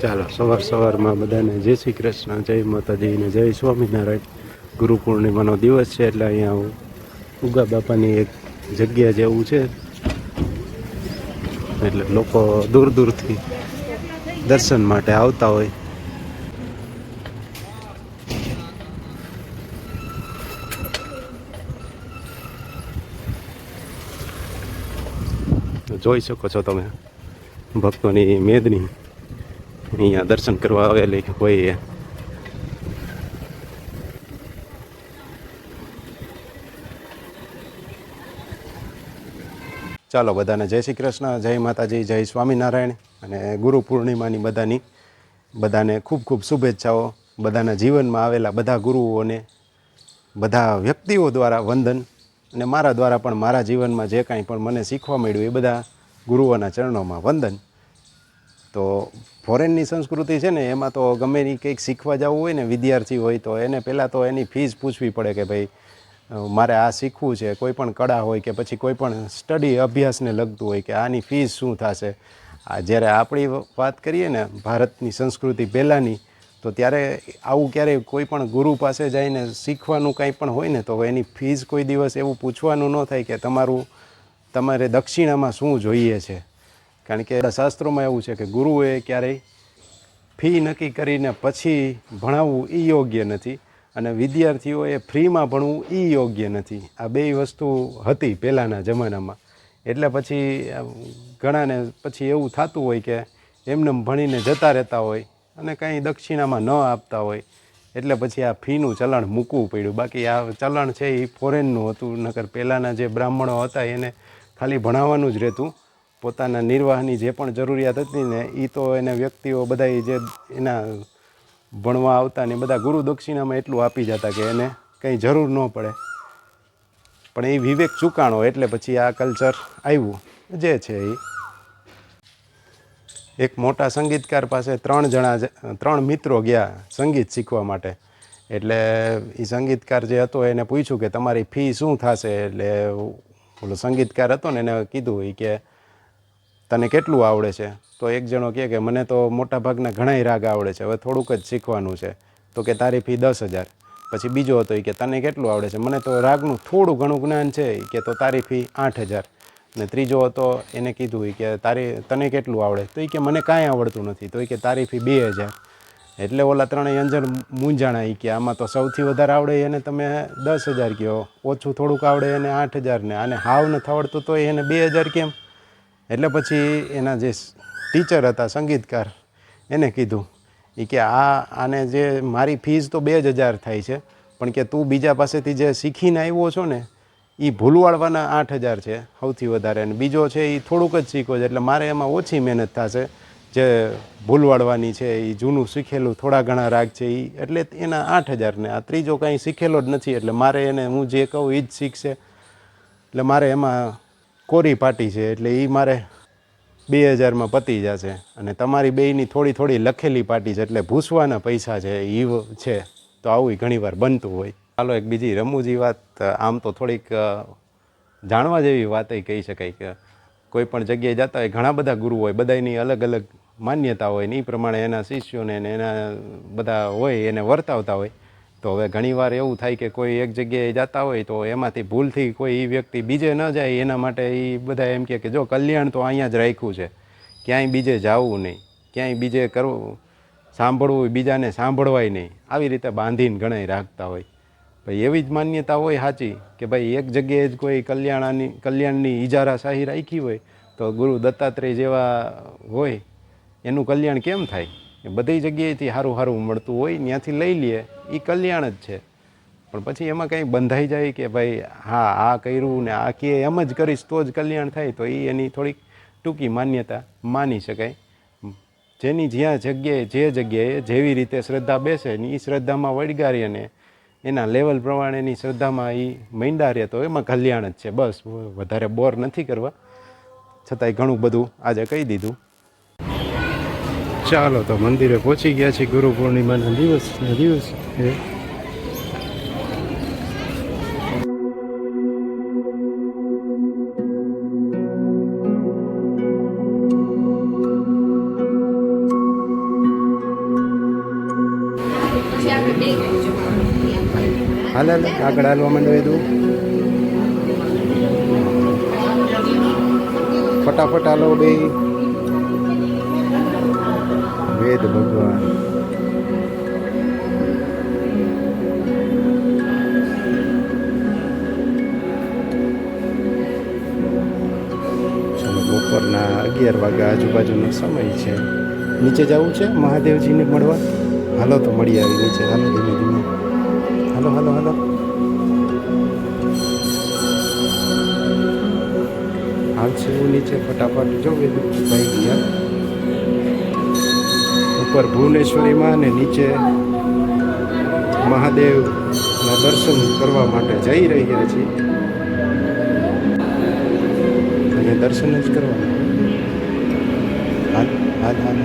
ચાલો, સવાર સવારમાં બધાને જય શ્રી કૃષ્ણ, જય માતાજી ને જય સ્વામિનારાયણ. ગુરુ પૂર્ણિમાનો દિવસ છે એટલે અહીંયા ઉગા બાપાની એક જગ્યા જેવું છે. એટલે લોકો દૂર દૂરથી દર્શન માટે આવતા હોય. જોઈ શકો છો તમે. ભક્તોની મેદની અહીંયા દર્શન કરવા આવેલી હોય એ. ચાલો બધાને જય શ્રી કૃષ્ણ, જય માતાજી, જય સ્વામિનારાયણ અને ગુરુ પૂર્ણિમાની બધાની બધાને ખૂબ ખૂબ શુભેચ્છાઓ. બધાના જીવનમાં આવેલા બધા ગુરુઓને, બધા વ્યક્તિઓ દ્વારા વંદન. અને મારા દ્વારા પણ મારા જીવનમાં જે કાંઈ પણ મને શીખવા મળ્યું એ બધા ગુરુઓના ચરણોમાં વંદન. તો ફોરેનની સંસ્કૃતિ છે ને, એમાં તો ગમે એ કંઈક શીખવા જવું હોય ને, વિદ્યાર્થી હોય તો એને પહેલાં તો એની ફીસ પૂછવી પડે કે ભાઈ મારે આ શીખવું છે, કોઈ પણ કળા હોય કે પછી કોઈ પણ સ્ટડી અભ્યાસને લગતું હોય કે આની ફીસ શું થશે. આ જ્યારે આપણી વાત કરીએ ને, ભારતની સંસ્કૃતિ પહેલાંની તો ત્યારે આવું ક્યારેય કોઈ પણ ગુરુ પાસે જઈને શીખવાનું કંઈ પણ હોય ને, તો એની ફીસ કોઈ દિવસ એવું પૂછવાનું ન થાય કે તમારું, તમારે દક્ષિણામાં શું જોઈએ છે. કારણ કે શાસ્ત્રોમાં એવું છે કે ગુરુએ ક્યારેય ફી નક્કી કરીને પછી ભણાવવું એ યોગ્ય નથી અને વિદ્યાર્થીઓએ ફ્રીમાં ભણવું એ યોગ્ય નથી. આ બે વસ્તુ હતી પહેલાંના જમાનામાં. એટલે પછી ઘણાને પછી એવું થતું હોય કે એમને ભણીને જતા રહેતા હોય અને કંઈ દક્ષિણામાં ન આપતા હોય, એટલે પછી આ ફીનું ચલણ મૂકવું પડ્યું. બાકી આ ચલણ છે એ ફોરેનનું હતું, નકર પહેલાંના જે બ્રાહ્મણો હતા એને ખાલી ભણાવવાનું જ રહેતું. પોતાના નિર્વાહની જે પણ જરૂરિયાત હતી ને એ તો એને વ્યક્તિઓ બધા જે એના ભણવા આવતા ને બધા ગુરુ દક્ષિણામાં એટલું આપી જતા કે એને કંઈ જરૂર ન પડે. પણ એ વિવેક ચૂકાણો એટલે પછી આ કલ્ચર આવ્યું. જે છે એ એક મોટા સંગીતકાર પાસે ત્રણ જણા ત્રણ મિત્રો ગયા સંગીત શીખવા માટે. એટલે એ સંગીતકાર જે હતો એને પૂછ્યું કે તમારી ફી શું થશે? એટલે ઓલો સંગીતકાર હતો ને એને કીધું એ કે, તને કેટલું આવડે છે? તો એક જણો કહે કે, મને તો મોટાભાગના ઘણાય રાગ આવડે છે. હવે થોડુંક જ શીખવાનું છે. તો કે, તારી ફી દસ હજાર. પછી બીજો હતો એ કે, તને કેટલું આવડે છે? મને તો રાગનું થોડું ઘણું જ્ઞાન છે. કે, તો તારી ફી આઠ હજાર. ને ત્રીજો હતો, એને કીધું કે તારી, તને કેટલું આવડે? તો એ કે મને કાંઈ આવડતું નથી. તો એ કે તારી ફી બે હજાર. એટલે ઓલા ત્રણેય અંજર મૂંઝાણા એ કે, આમાં તો સૌથી વધારે આવડે એને તમે દસ હજાર કહો. ઓછું થોડુંક આવડે એને આઠ હજારને આને હાવ નથી આવડતું તો એને બે હજાર કેમ? એટલે પછી એના જે ટીચર હતા, સંગીતકાર, એને કીધું એ કે આ, આને જે મારી ફીસ તો બે જ હજાર થાય છે. પણ કે તું બીજા પાસેથી જે શીખીને આવ્યો છો ને એ ભૂલવાડવાના આઠ હજાર છે, સૌથી વધારે. અને બીજો છે એ થોડુંક જ શીખો છે, એટલે મારે એમાં ઓછી મહેનત થશે. જે ભૂલવાડવાની છે એ જૂનું શીખેલું થોડા ઘણા રાગ છે એ એટલે એના આઠ હજારને આ ત્રીજો કાંઈ શીખેલો જ નથી, એટલે મારે એને હું જે કહું એ જ શીખશે. એટલે મારે એમાં કોરી પાટી છે, એટલે એ મારે બે હજારમાં પતી જશે. અને તમારી બેયની થોડી થોડી લખેલી પાટી છે, એટલે ભૂસવાના પૈસા છે એ છે. તો આવું ઘણીવાર બનતું હોય. ચાલો એક બીજી રમૂજી વાત આમ તો થોડીક જાણવા જેવી વાત કહી શકાય કે કોઈ પણ જગ્યાએ જતા હોય, ઘણા બધા ગુરુ હોય બધાની અલગ અલગ માન્યતા હોય ને એ પ્રમાણે એના શિષ્યોને ને એના બધા હોય, એને વર્તાવતા હોય. તો હવે ઘણીવાર એવું થાય કે કોઈ એક જગ્યાએ જતા હોય તો એમાંથી ભૂલથી કોઈ એ વ્યક્તિ બીજે ન જાય, એના માટે એ બધા એમ કે જો કલ્યાણ તો અહીંયા જ રાખ્યું છે. ક્યાંય બીજે જવું નહીં, ક્યાંય બીજે કરવું, સાંભળવું, બીજાને સાંભળવાય નહીં. આવી રીતે બાંધીને ઘણાય રાખતા હોય. ભાઈ, એવી જ માન્યતા હોય સાચી કે ભાઈ, એક જગ્યાએ જ કોઈ કલ્યાણાની, કલ્યાણની ઇજારાશાહી રાખી હોય, તો ગુરુ દત્તાત્રેય જેવા હોય, એનું કલ્યાણ કેમ થાય? એ બધી જગ્યાએથી સારું સારું મળતું હોય ત્યાંથી લઈ લઈએ એ કલ્યાણ જ છે. પણ પછી એમાં કંઈ બંધાઈ જાય કે ભાઈ, હા, આ કર્યું ને આ કે એમ જ કરીશ તો જ કલ્યાણ થાય, તો એ એની થોડીક ટૂંકી માન્યતા માની શકાય. જેની જ્યાં જગ્યાએ, જે જગ્યાએ જેવી રીતે શ્રદ્ધા બેસે ને એ શ્રદ્ધામાં વળગારી અને એના લેવલ પ્રમાણેની શ્રદ્ધામાં એ મૈંડા રહે તો એમાં કલ્યાણ જ છે. બસ, વધારે બોર નથી કરવા. છતાંય ઘણું બધું આજે કહી દીધું. ચાલો તો મંદિરે પહોંચી ગયા છીએ ગુરુ પૂર્ણિમાના દિવસના દિવસ. હાલ હાલ, આગળ હાલવા માંડો એ ફટાફટ હાલો બે. વેદ ભગવાન. બપોરના અગિયાર વાગ્યા આજુબાજુનો સમય છે. નીચે જવું છે? મહાદેવજીને મળવા? હાલો તો મળી આવી નીચે. હાલો, ધીમે ધીમે. હાલો હાલો હાલો હાલ એવું નીચે ફટાફટ જો ભાઈ ગયા. ઉપર ભુવનેશ્વરીમાં અને નીચે મહાદેવના દર્શન કરવા માટે જઈ રહ્યા છીએ. અને દર્શન જ કરવાના. હાલ હાલ હાલ.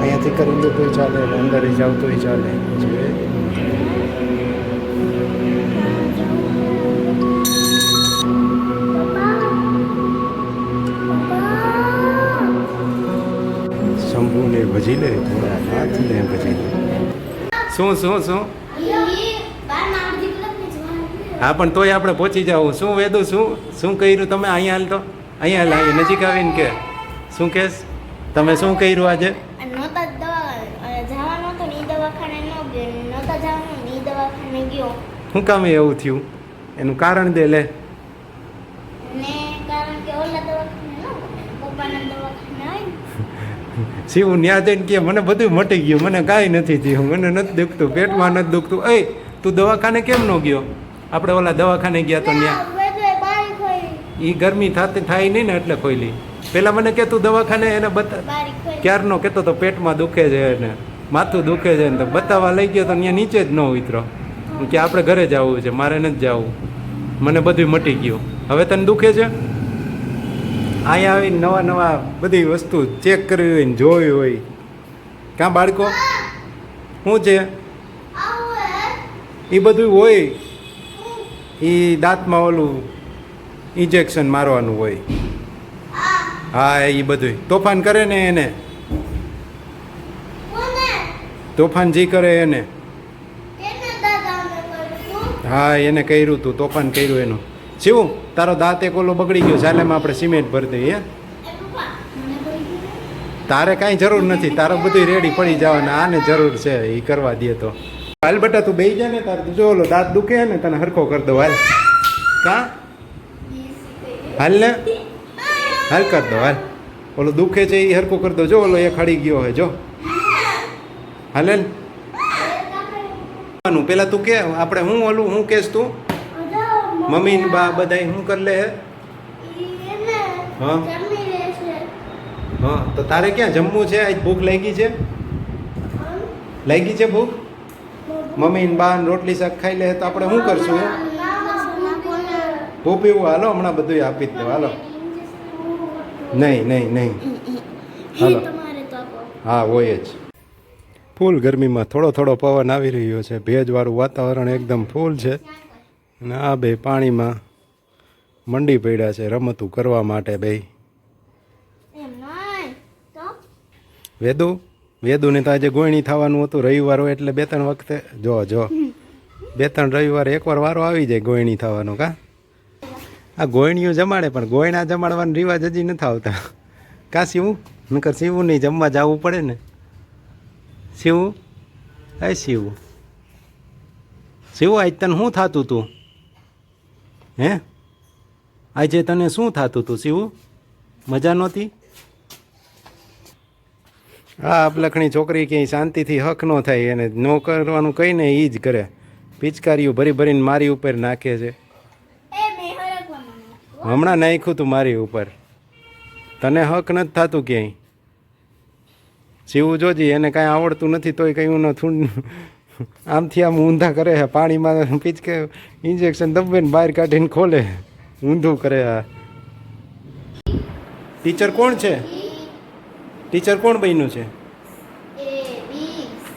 અહીંયાથી કરી લો તોય ચાલે, અંદર જાવ તોય ચાલે. જોઈએ શંભુને ભજી લે, થોડા નાથને ભજી લે. શું શું શું? હા, પણ તોય આપણે પહોંચી જાવ શું, વેદું, શું? શું કર્યું તમે અહીંયા હાલ તો? અહીંયા હાલ નજીક આવીને કે? શું કહેશ તમે શું કર્યું આજે? ગયો શું કામ એવું થયું? એનું કારણ દે લે. શિવ ન્યા જઈને કે મને બધું મટી ગયું. મને કાંઈ નથી થયું. મને નથી દુખતું. પેટમાં નથી દુખતું. એ તું દવાખાને કેમ ન ગયો? આપણે ઓલા દવાખાને ગયા તો ન્યા. એ ગરમી થાતી થાય નહીં ને એટલે ખોઈલી પેલા મને કે તું દવાખાને એને બતા ક્યારનો કહેતો તો પેટમાં દુખે છે એને. માથું દુખે છે ને તો બતાવવા લઈ ગયો તો ત્યાં નીચે જ ન ઉતરો. કે આપણે ઘરે જવું છે, મારે નથી જવું. મને બધું મટી ગયું. હવે તને દુખે છે? અહીંયા આવીને નવા નવા બધી વસ્તુ ચેક કરવી હોય ને જોવી હોય. કાં બાળકો? શું છે? એ બધું હોય. એ દાંતમાં ઓલું ઇન્જેક્શન મારવાનું હોય. હા એ બધું તોફાન કરે ને એને? તોફાન જે કરે એને? હા, એને કર્યું તું, તોફાન કર્યું એનું. શું તારો દાંત એક ઓલો બગડી ગયો ચાલેમાં આપણે સિમેન્ટ ભરી દઈએ? તારે કાંઈ જરૂર નથી, તારો બધું રેડી પડી જવાના, આને જરૂર છે, એ કરવા દે તો. હાલ બટા, તું બેહી જા ને તાર, જો ઓલો દાંત દુખે ને, તને હરખો કરી દો હાલ. કા? હાલ ને? હાલ કર દો હાલ. ઓલો દુખે છે, એ હરખો કરી દો જો ઓલો એ ખડી ગયો હોય, જો. હાલે ને? આનું પેલા તું કે આપણે હું ઓલું હું કેસ તું? મમ્મી ને બા બધા શું કરી લે હે? હા. તો તારે ક્યાં જમવું છે? આજ ભૂખ લાગી છે? લાગી છે ભૂખ? મમ્મી ને બા રોટલી શાક ખાઈ લે તો આપણે શું કરશું કોને પીવું હાલો હમણાં બધું આપી જ દઉં હાલો. નહીં નહીં નહીં. હાલો. હા હોય જ. ફૂલ ગરમીમાં થોડો થોડો પવન આવી રહ્યો છે. ભેજવાળું વાતાવરણ એકદમ ફૂલ છે. અને આ બે પાણીમાં મંડી પડ્યા છે રમતું કરવા માટે બે વેદુ વેદુને તો આજે ગોયણી થવાનું હતું રવિવાર હોય એટલે બે ત્રણ વખતે જો જો. બે ત્રણ રવિવારે એકવાર વારો આવી જાય ગોયણી થવાનો કા? આ ગોયણીઓ જમાડે પણ ગોયણા જમાડવાનો રિવાજ હજી નથી આવતા. કા સીવું નકર સીવું નહીં જમવા જવું પડે ને. શિવું? એ શિવ. શિવ આજ તને શું થતું તું? હે? આજે તને શું થતું તું શિવ? મજા નહોતી? હા અપલખણી છોકરી ક્યાંય શાંતિથી હક ન થાય એને ન કરવાનું કંઈ ને એ જ કરે. પિચકારીઓ ભરી ભરીને મારી ઉપર નાખે છે. હમણાં નાખ્યું તું મારી ઉપર. તને હક નથી થતું ક્યાંય. શિવું જોજી એને કાંઈ આવડતું નથી તોય કંઈ ન થૂંડ આમથી આમ ઊંધા કરે છે પાણીમાં પીચકે ઇન્જેક્શન દબાવીને બહાર કાઢીને ખોલે. ઊંધું કરે આ. ટીચર કોણ છે? ટીચર કોણ બન્યું છે?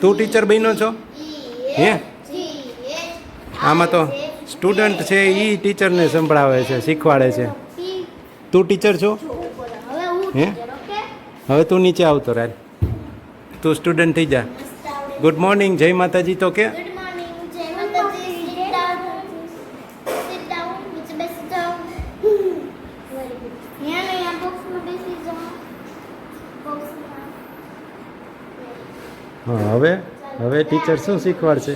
તું ટીચર બન્યો છો? હે? આમાં તો સ્ટુડન્ટ છે એ ટીચરને સંભળાવે છે શીખવાડે છે. તું ટીચર છો? જોવું હવે હે? હવે તું નીચે આવતો રાજ તું સ્ટુડન્ટ થઈ જા. ગુડ મોર્નિંગ જય માતાજી. તો કે? હવે? હવે ટીચર શું શીખવાડશે?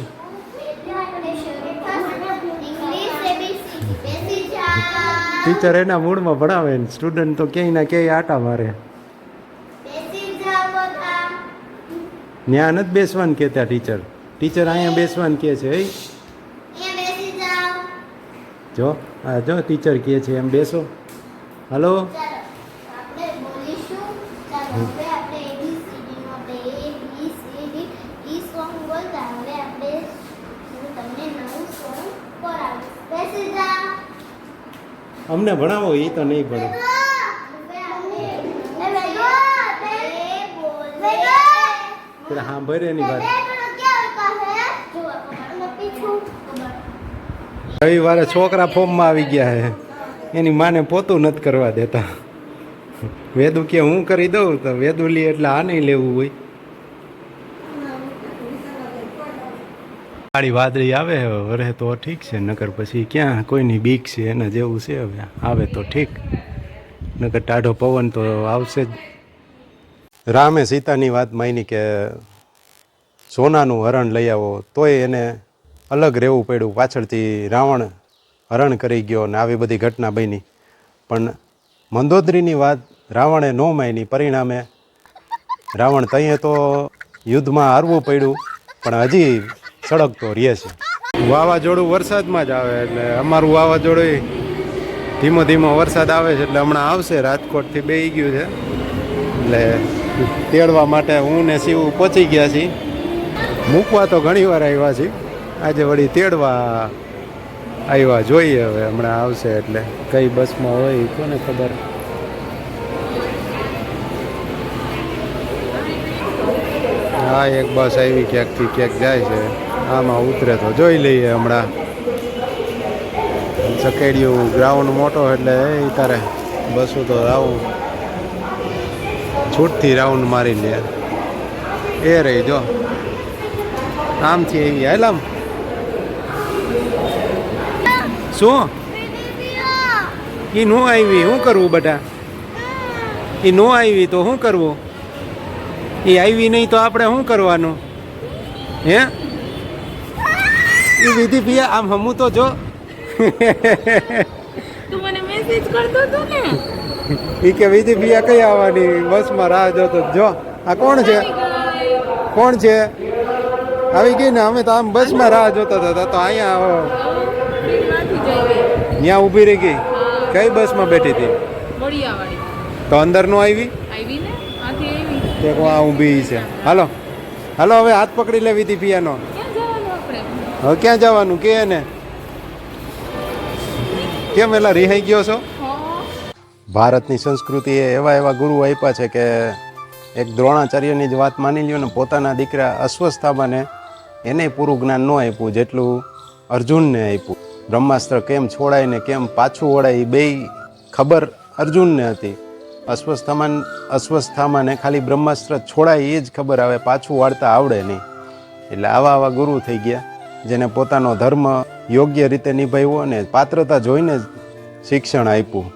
ટીચર એના મૂડમાં ભણાવે સ્ટુડન્ટ તો ક્યાંય ના ક્યાંય આટા મારે બેસી જાઓ બધા ત્યાં નથી બેસવાનું કહેતા ટીચર ટીચર અહીંયા બેસવાનું કહે છે જો હા જો ટીચર કહે છે એમ બેસો. હલો? અમને ભણાવો એ તો નહીં આપણે એબીસીડી નો આપણે A B C D E song બોલતા હવે આપણે હું તમને નવું સોંગ કરાવીશ બેસી જાઓ અમને ભણાવો એ તો નહીં ભણે પેલા ભરે એની રવિવારે છોકરા ફોર્મમાં આવી ગયા હે. એની માને પોતું નથી કરવા દેતા. વેદુ કે હું કરી દઉં તો વેદુ લે એટલે આ નહીં લેવું હોય. કાળી વાદળી આવે વરે તો ઠીક છે, નકર પછી ક્યાં કોઈની બીક છે, એના જેવું છે હવે. આવે તો ઠીક. નકર ટાઢો પવન તો આવશે જ. રામે સીતાની વાત માની કે સોનાનું હરણ લઈ આવો, તોય એને અલગ રહેવું પડ્યું. પાછળથી રાવણ હરણ કરી ગયો ને આવી બધી ઘટના બની. પણ મંદોદરીની વાત રાવણે ન માની. પરિણામે રાવણ તઈએ તો યુદ્ધમાં હારવું પડ્યું, પણ હજી સળગતો રહે છે. વાવાઝોડું વરસાદમાં જ આવે એટલે અમારું વાવાઝોડું ધીમો ધીમો વરસાદ આવે છે એટલે હમણાં આવશે. રાજકોટથી બેહી ગયું છે. એટલે તેડવા માટે હું ને શિવ પહોંચી ગયા છીએ. મૂકવા તો ઘણી વાર આવ્યા છીએ. આજે વળી તેડવા આવ્યા જોઈએ હવે, હમણાં આવશે એટલે. કઈ બસમાં હોય કોને ખબર. હા, એક બસ આવી ક્યાંકથી ક્યાંક જાય છે. આમાં ઉતરે તો જોઈ લઈએ હમણાં. ચકેડિયું ગ્રાઉન્ડ મોટો એટલે એ તારે બસો તો રાઉન્ડ છૂટથી રાઉન્ડ મારી લે. એ રહી જો. આમથી એવી હાલામ શું? એ નો આવી શું કરવું બધા? એ નો આવી તો શું કરવું? એ આવી નહીં તો આપણે શું કરવાનું? હે? એ વિધિ પિયા આમ હમું તો જો. તું મને મેસેજ કરતો હતો ને. એ કે વિધિ પિયા કઈ આવવાની? બસમાં રાહ જોતો જો. આ કોણ છે? કોણ છે? આવી ગઈ ને અમે તો આમ બસમાં રાહ જોતા હતા તો અહીંયા આવો. ત્યાં ઊભી રહી ગઈ. કઈ બસમાં બેઠી હતી? તો અંદરનું? આવી. આ ઊભી છે. હાલો. હાલો હવે હાથ પકડી લે વિધિ પિયાનો હવે ક્યાં જવાનું? કે ને કેમ એલા રિહાઈ ગયો છો? ભારતની સંસ્કૃતિએ એવા એવા ગુરુ આપ્યા છે કે એક દ્રોણાચાર્યની જ વાત માની લ્યો ને, પોતાના દીકરા અસ્વસ્થામાને એને પૂરું જ્ઞાન ન આપ્યું, જેટલું અર્જુનને આપ્યું. બ્રહ્માસ્ત્ર કેમ છોડાય ને કેમ પાછું વળાય એ બેય ખબર અર્જુનને હતી. અસ્વસ્થામાન, અસ્વસ્થામાને ખાલી બ્રહ્માસ્ત્ર છોડાય એ જ ખબર આવે, પાછું વાળતા આવડે નહીં. એટલે આવા આવા ગુરુ થઈ ગયા, જેને પોતાનો ધર્મ યોગ્ય રીતે નિભાવ્યો અને પાત્રતા જોઈને જ શિક્ષણ આપ્યું.